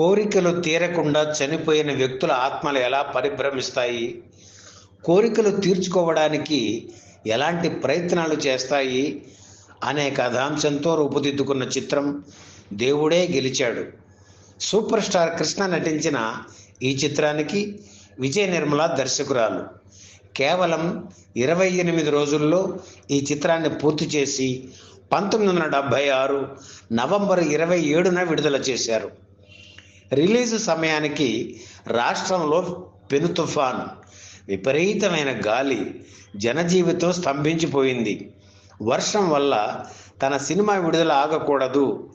కోరికలు తీరకుండా చనిపోయిన వ్యక్తుల ఆత్మలు ఎలా పరిభ్రమిస్తాయి? కోరికలు తీర్చుకోవడానికి ఎలాంటి ప్రయత్నాలు చేస్తాయి? అనే కథాంశంతో రూపుదిద్దుకున్న చిత్రం దేవుడే గెలిచాడు. సూపర్ స్టార్ కృష్ణ నటించిన ఈ చిత్రానికి విజయ నిర్మల దర్శకురాలు. కేవలం ఇరవై ఎనిమిది రోజుల్లో ఈ చిత్రాన్ని పూర్తి చేసి పంతొమ్మిది వందల డెబ్భై ఆరు నవంబర్ ఇరవై ఏడున విడుదల చేశారు. రిలీజ్ సమయానికి రాష్ట్రంలో పెను తుఫాన్ విపరీతమైన గాలి జనజీవితం స్తంభించిపోయింది. వర్షం వల్ల తన సినిమా విడుదల ఆగకూడదు.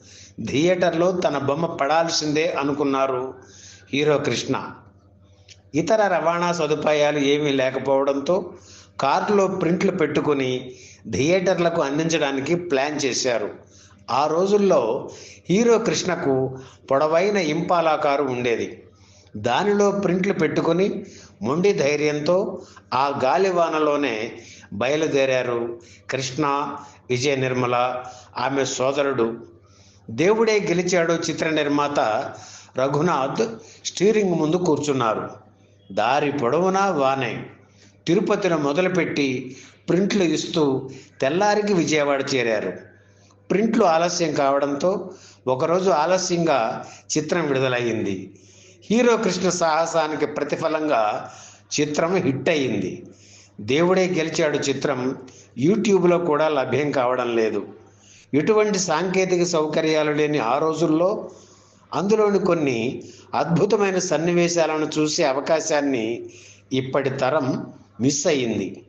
థియేటర్లో తన బొమ్మ పడాల్సిందే అనుకున్నారు హీరో కృష్ణ. ఇతర రవాణా సదుపాయాలు ఏమీ లేకపోవడంతో కార్లో ప్రింట్లు పెట్టుకుని థియేటర్లకు అందించడానికి ప్లాన్ చేశారు. ఆ రోజుల్లో హీరో కృష్ణకు పొడవైన ఇంపాలా కారు ఉండేది. దానిలో ప్రింట్లు పెట్టుకుని మొండి ధైర్యంతో ఆ గాలివానలోనే బయలుదేరారు కృష్ణ విజయ నిర్మల ఆమె సోదరుడు. దేవుడే గెలిచాడు చిత్ర నిర్మాత రఘునాథ్ స్టీరింగ్ ముందు కూర్చున్నారు. దారి పొడవునా వానే? తిరుపతిని మొదలుపెట్టి ప్రింట్లు ఇస్తూ తెల్లారికి విజయవాడ చేరారు. ప్రింట్లు ఆలస్యం కావడంతో ఒకరోజు ఆలస్యంగా చిత్రం విడుదలయ్యింది. హీరో కృష్ణ సాహసానికి ప్రతిఫలంగా చిత్రం హిట్ అయింది దేవుడే గెలిచాడు చిత్రం యూట్యూబ్లో కూడా లభ్యం కావడం లేదు. ఎటువంటి సాంకేతిక సౌకర్యాలు లేని ఆ రోజుల్లో అందులోని కొన్ని అద్భుతమైన సన్నివేశాలను చూసే అవకాశాన్ని ఇప్పటి తరం మిస్ అయ్యింది.